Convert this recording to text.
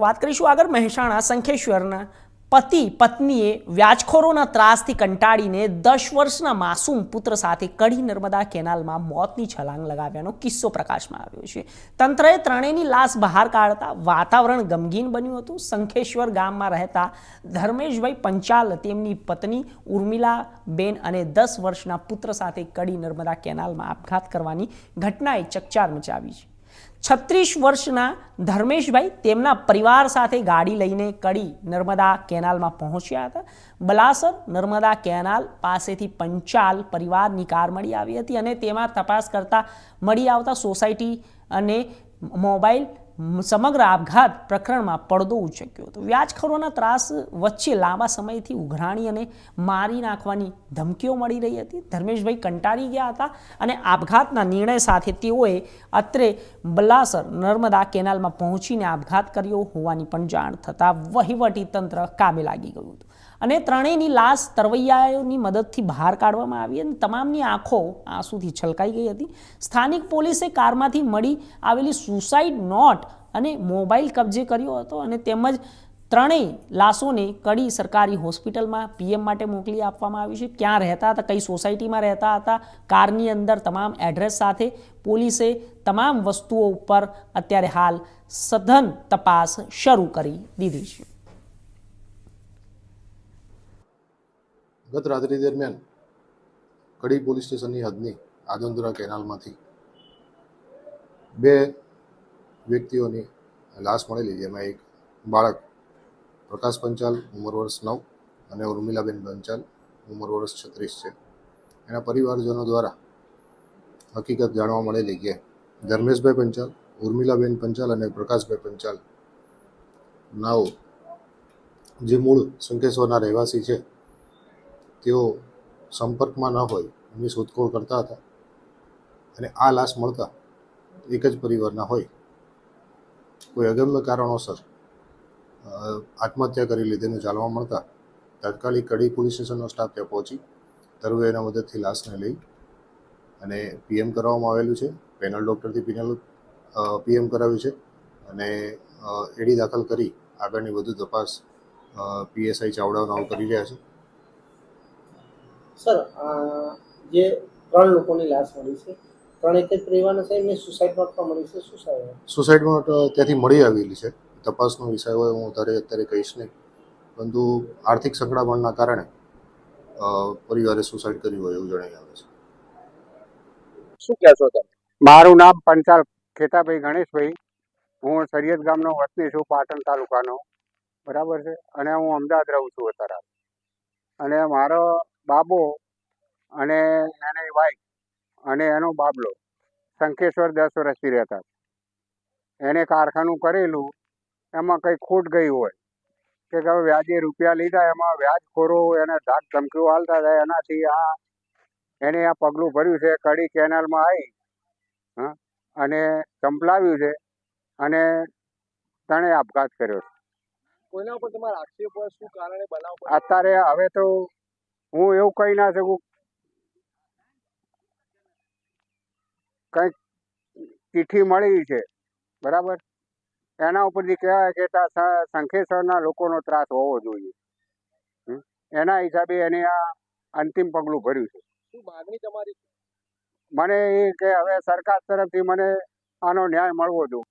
વાત કરીશું આગળ મહેસાણા શંખેશ્વરના પતિ, પત્નીએ વ્યાજખોરોના ત્રાસથી કંટાળીને દસ વર્ષના માસૂમ પુત્ર સાથે કડી નર્મદા કેનાલમાં મોતની છલાંગ લગાવ્યાનો કિસ્સો પ્રકાશમાં આવ્યો છે. તંત્રએ ત્રણેયની લાશ બહાર કાઢતા વાતાવરણ ગમગીન બન્યું હતું. શંખેશ્વર ગામમાં રહેતા ધર્મેશભાઈ પંચાલ, તેમની પત્ની ઉર્મિલા બેન અને દસ વર્ષના પુત્ર સાથે કડી નર્મદા કેનાલમાં આપઘાત કરવાની ઘટનાએ ચકચાર મચાવી છે. છત્રીસ વર્ષના ધર્મેશભાઈ તેમના પરિવાર સાથે ગાડી લઈને કડી નર્મદા કેનાલમાં પહોંચ્યા હતા. બલાસર નર્મદા કેનાલ પાસેથી પંચાલ પરિવારની કાર મળી આવી હતી અને તેમાં તપાસ કરતા મળી આવતા સોસાયટી અને મોબાઈલ સમગ્ર આપઘાત પ્રકરણમાં પડદો ઉચક્યો હતો. વ્યાજખોરોના ત્રાસ વચ્ચે લાંબા સમયથી ઉઘરાણી અને મારી નાખવાની ધમકીઓ મળી રહી હતી. ધર્મેશભાઈ કંટાળી ગયા હતા અને આપઘાતના નિર્ણય સાથે તેઓએ અત્રે બલાસર નર્મદા કેનાલમાં પહોંચીને આપઘાત કર્યો હોવાની પણ જાણ થતાં વહીવટી તંત્ર કામે લાગી ગયું હતું. અને ત્રણેયની લાશ તરવૈયાઓની મદદથી બહાર કાઢવામાં આવી અને તમામની આંખો આંસુથી છલકાઈ ગઈ હતી. સ્થાનિક પોલીસે કારમાંથી મળી આવેલી સુસાઇડ નોટ અને મોબાઈલ કબજે કર્યો હતો અને તેમજ ત્રણેય લાશોને કડી સરકારી હોસ્પિટલમાં પીએમ માટે મોકલી આપવામાં આવી છે. ક્યાં રહેતા હતા, કઈ સોસાયટીમાં રહેતા હતા, કારની અંદર તમામ એડ્રેસ સાથે પોલીસે તમામ વસ્તુઓ ઉપર અત્યારે હાલ સઘન તપાસ શરૂ કરી દીધી છે. ગત રાત્રિ દરમિયાન કડી પોલીસ સ્ટેશનની હદની આદંદુરા કેનાલમાંથી બે વ્યક્તિઓની લાશ મળેલી જેમાં એક બાળક પ્રકાશ પંચાલ, ઉંમર વર્ષ નવ અને ઉર્મિલાબેન પંચાલ, ઉંમર વર્ષ છત્રીસ છે. એના પરિવારજનો દ્વારા હકીકત જાણવા મળેલી કે ધર્મેશભાઈ પંચાલ, ઉર્મિલાબેન પંચાલ અને પ્રકાશભાઈ પંચાલ નાઓ જે મૂળ શંકેશ્વરના રહેવાસી છે તેઓ સંપર્કમાં ન હોય, એમની શોધખોળ કરતા હતા. અને આ લાશ મળતા એક જ પરિવારના હોય. કોઈ અગમ્ય કારણોસર આત્મહત્યા કરી લીધેનું જાણવા મળતા તાત્કાલિક કડી પોલીસ સ્ટેશનનો સ્ટાફ ત્યાં પહોંચી તરવૈયાના મદદથી લાશને લઈ અને પીએમ કરવામાં આવેલું છે. પેનલ ડૉક્ટરથી પેનલ પીએમ કરાવ્યું છે અને એડી દાખલ કરી આગળની વધુ તપાસ પીએસઆઈ ચાવડા નાવ કરી રહ્યા છે. સર જે ત્રણ લોકોની લાશ મળી છે ત્રણ એક જ પરિવારના છે એમને સુસાઇડ નોટ પણ મળી છે શું સાહેબ? સુસાઇડમાં ત્યાંથી મળી આવેલી છે. તપાસનો વિષય હોય હું અત્યારે અત્યારે કહીશ નહીં. પરંતુ આર્થિક સંકળામણના કારણે પરિવારે સુસાઇડ કર્યું હોય એવું જણાઈ આવે છે. શું કહેશો તમે? મારું નામ પંચાલ ખેતાભાઈ ગણેશભાઈ. હું સરિયદ ગામનો વતની છું પાટણ તાલુકાનો. બરાબર છે? અને હું અમદાવાદ રહું છું અત્યારે. અને મારો બાબો અને એની વાઈફ અને એનો બાબલો શંખેશ્વર દસ વર્ષથી રહેતા એને કારખાનું કરેલું એમાં કંઈ ખોટ ગઈ હોય કે હવે વ્યાજે રૂપિયા લીધા એમાં વ્યાજખોરો એને ધાક ધમકીઓ હાલતા હતા એનાથી આ એને આ પગલું ભર્યું છે કડી કેનાલમાં આવી હા અને ચંપલાવ્યું છે અને તણે આપઘાત કર્યો છે. કોઈના ઉપર તમારા આક્ષેપ હોય શું કારણે બનાવ અત્યારે હવે તો હું એવું કહી ના શકું. કંઈક ચિઠ્ઠી મળી છે બરાબર? એના ઉપરથી કહેવાય કે શંખેશ્વરના લોકોનો ત્રાસ હોવો જોઈએ? એના હિસાબે એને આ અંતિમ પગલું ભર્યું છે. મને એ કે હવે સરકાર તરફથી મને આનો ન્યાય મળવો જોઈએ.